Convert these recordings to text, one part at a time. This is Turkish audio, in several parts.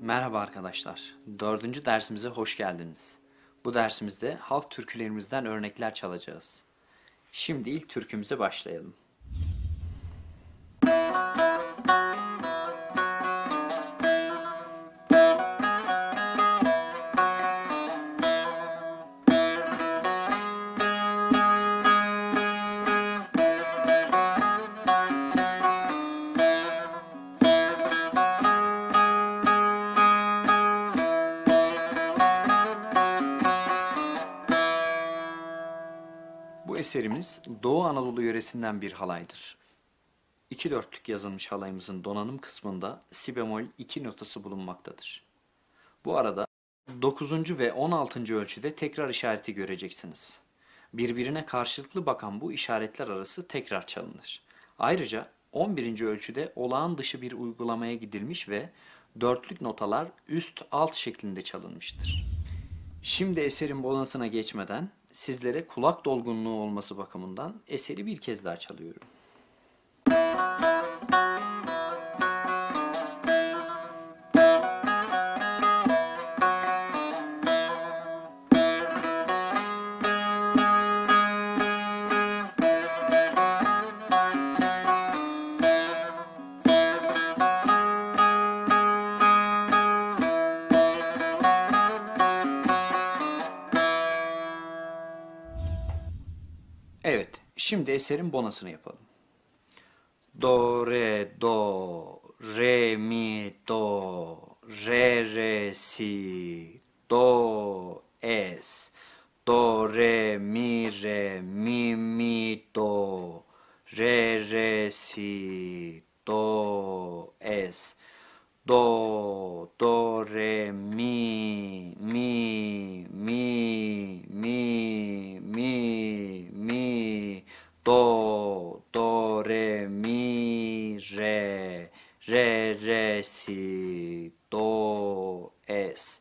Merhaba arkadaşlar. Dördüncü dersimize hoş geldiniz. Bu dersimizde halk türkülerimizden örnekler çalacağız. Şimdi ilk türkümüze başlayalım. Eserimiz Doğu Anadolu yöresinden bir halaydır. İki dörtlük yazılmış halayımızın donanım kısmında si bemol 2 notası bulunmaktadır. Bu arada 9. ve 16. ölçüde tekrar işareti göreceksiniz. Birbirine karşılıklı bakan bu işaretler arası tekrar çalınır. Ayrıca 11. ölçüde olağan dışı bir uygulamaya gidilmiş ve dörtlük notalar üst alt şeklinde çalınmıştır. Şimdi eserin bonasına geçmeden sizlere kulak dolgunluğu olması bakımından eseri bir kez daha çalıyorum. Şimdi eserin bonasını yapalım. Do, re, do, re, mi, do, re, re, si, do, es, do, re, mi, re, mi, mi, do, re, re, si, do, es, do, do, re, mi, mi, mi, mi, mi, mi, do, do, re, mi, re, re, re, si, do, es,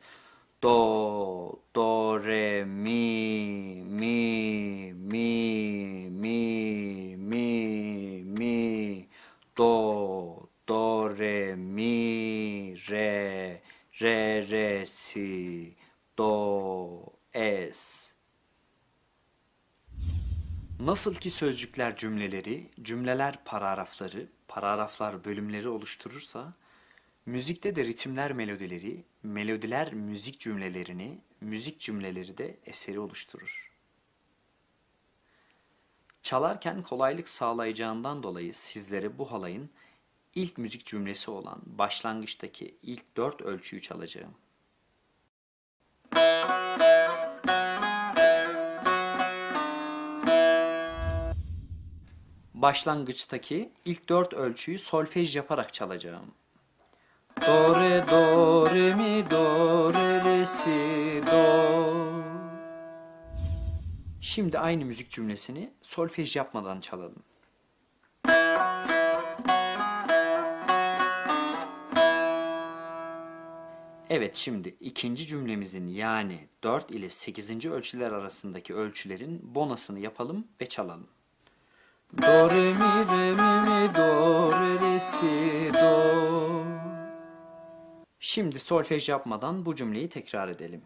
do, do, re, mi, mi, mi, mi, mi, mi, do, do, re, mi, re, re, re, si, do, es. Nasıl ki sözcükler cümleleri, cümleler paragrafları, paragraflar bölümleri oluşturursa, müzikte de ritimler melodileri, melodiler müzik cümlelerini, müzik cümleleri de eseri oluşturur. Çalarken kolaylık sağlayacağından dolayı sizlere bu halayın ilk müzik cümlesi olan başlangıçtaki ilk dört ölçüyü çalacağım. Başlangıçtaki ilk dört ölçüyü solfej yaparak çalacağım. Do, re, do, re, mi, do, re, re, si, do. Şimdi aynı müzik cümlesini solfej yapmadan çalalım. Evet şimdi ikinci cümlemizin yani 4 ile 8. ölçüler arasındaki ölçülerin bonasını yapalım ve çalalım. Do, re, mi, re, mi, mi, do, re, re, si, do. Şimdi solfej yapmadan bu cümleyi tekrar edelim.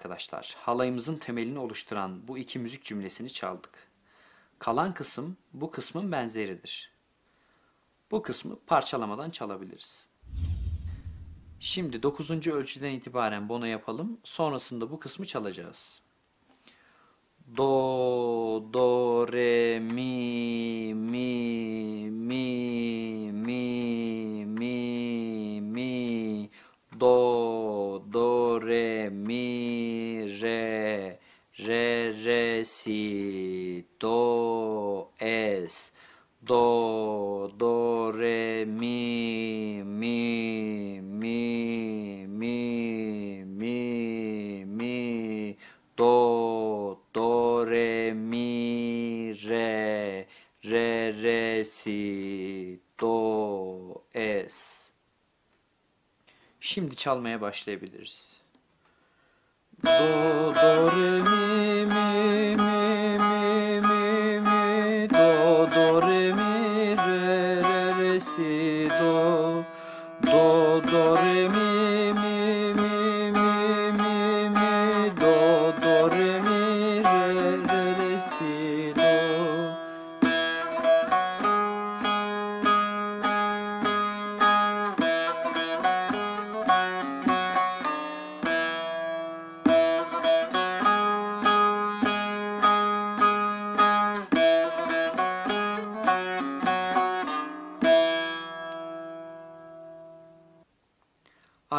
Arkadaşlar, halayımızın temelini oluşturan bu iki müzik cümlesini çaldık. Kalan kısım bu kısmın benzeridir. Bu kısmı parçalamadan çalabiliriz. Şimdi 9. ölçüden itibaren bono yapalım. Sonrasında bu kısmı çalacağız. Do, do, re, mi, mi, mi, mi, mi, mi, do, do, re, mi, re, re, re, si, do, es, do, do, re, mi, mi, mi, mi, mi, mi, do, do, re, mi, re, re, re, si, do, Şimdi çalmaya başlayabiliriz. Do, do, re, mi, mi, mi, mi, mi, mi, do, do, re, mi, re, re, re, si,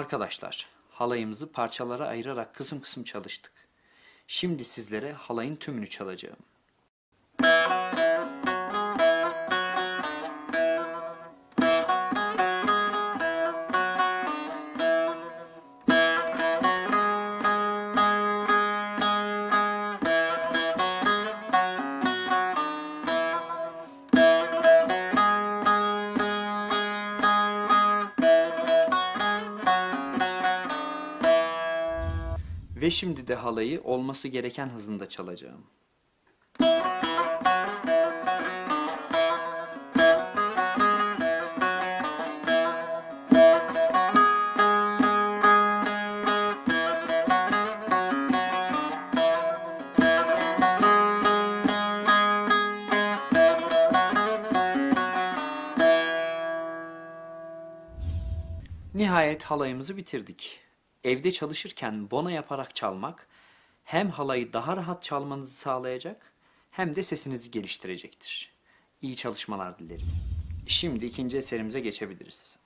Arkadaşlar, halayımızı parçalara ayırarak kısım kısım çalıştık. Şimdi sizlere halayın tümünü çalacağım. Şimdi de halayı olması gereken hızında çalacağım. Nihayet halayımızı bitirdik. Evde çalışırken bona yaparak çalmak hem halayı daha rahat çalmanızı sağlayacak hem de sesinizi geliştirecektir. İyi çalışmalar dilerim. Şimdi ikinci eserimize geçebiliriz.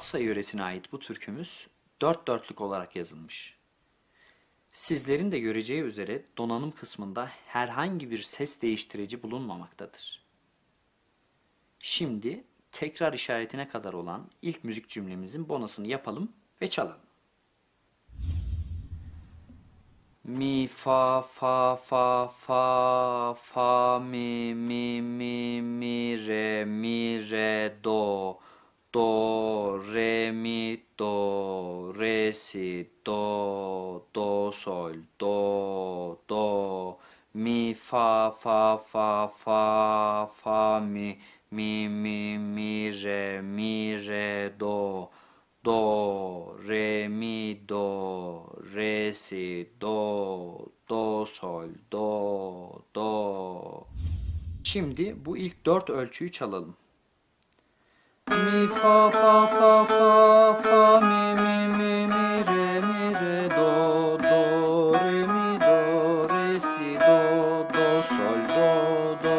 Fatsa yöresine ait bu türkümüz dört dörtlük olarak yazılmış. Sizlerin de göreceği üzere donanım kısmında herhangi bir ses değiştirici bulunmamaktadır. Şimdi tekrar işaretine kadar olan ilk müzik cümlemizin bonasını yapalım ve çalalım. Mi fa fa fa fa fa mi mi mi mi re mi re do do re mi do re si do do sol do do mi fa fa fa fa fa mi mi mi mi re mi re do do re mi do re si do do sol do do Şimdi bu ilk dört ölçüyü çalalım. Mi fa fa fa fa fa mi mi mi mi re mi re do do re mi do re si do do sol do do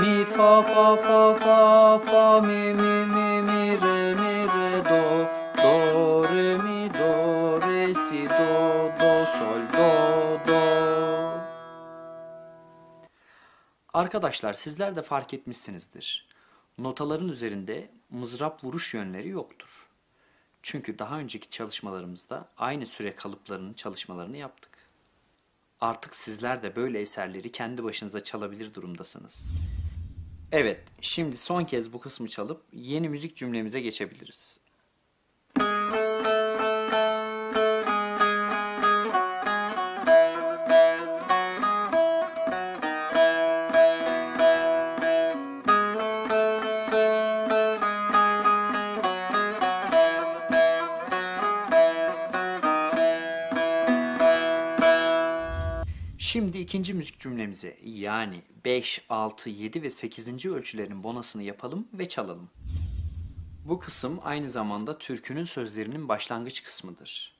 mi fa fa fa fa fa mi mi mi mi re mi re do do re mi do re si do do sol do do Arkadaşlar sizler de fark etmişsinizdir. Notaların üzerinde mızrap vuruş yönleri yoktur. Çünkü daha önceki çalışmalarımızda aynı süre kalıplarının çalışmalarını yaptık. Artık sizler de böyle eserleri kendi başınıza çalabilir durumdasınız. Evet, şimdi son kez bu kısmı çalıp yeni müzik cümlemize geçebiliriz. İkinci müzik cümlemize yani 5, 6, 7 ve 8. ölçülerin bonasını yapalım ve çalalım. Bu kısım aynı zamanda türkünün sözlerinin başlangıç kısmıdır.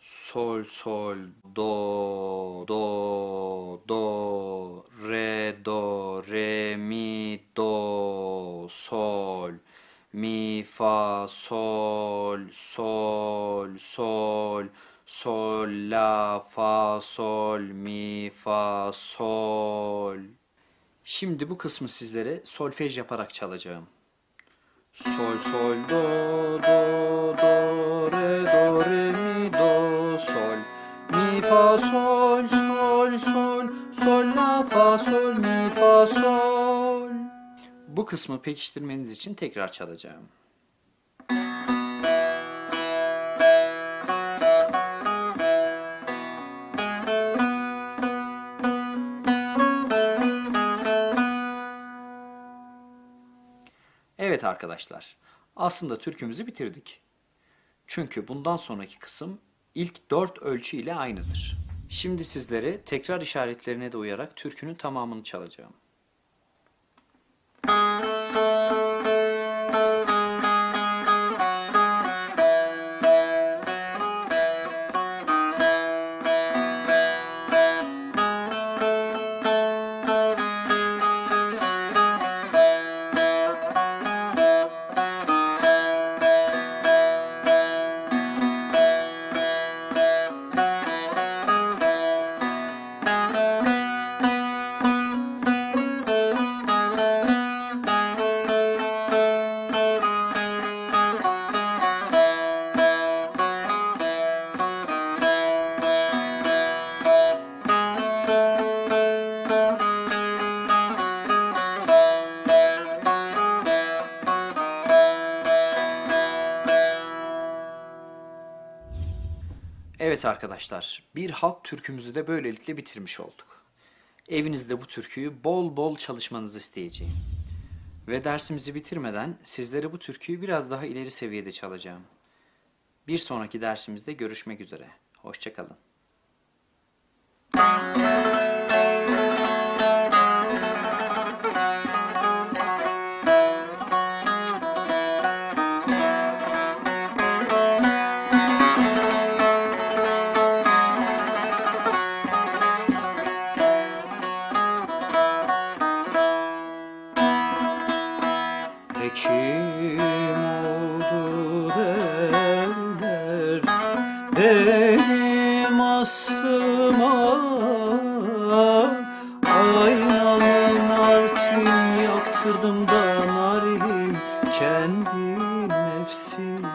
Sol, sol, do, do, do, re, do, re, mi, do, sol, mi, fa, sol, sol, sol, sol, la, fa, sol, mi, fa, sol. Şimdi bu kısmı sizlere solfej yaparak çalacağım. Sol sol do do do re do re mi do sol mi fa sol sol sol sol la fa sol mi fa sol. Bu kısmı pekiştirmeniz için tekrar çalacağım. Evet arkadaşlar, aslında türkümüzü bitirdik. Çünkü bundan sonraki kısım ilk dört ölçü ile aynıdır. Şimdi sizlere tekrar işaretlerine de uyarak türkünün tamamını çalacağım. Evet arkadaşlar, bir halk türkümüzü de böylelikle bitirmiş olduk. Evinizde bu türküyü bol bol çalışmanızı isteyeceğim. Ve dersimizi bitirmeden sizlere bu türküyü biraz daha ileri seviyede çalacağım. Bir sonraki dersimizde görüşmek üzere. Hoşçakalın. Da narim kendi nefsime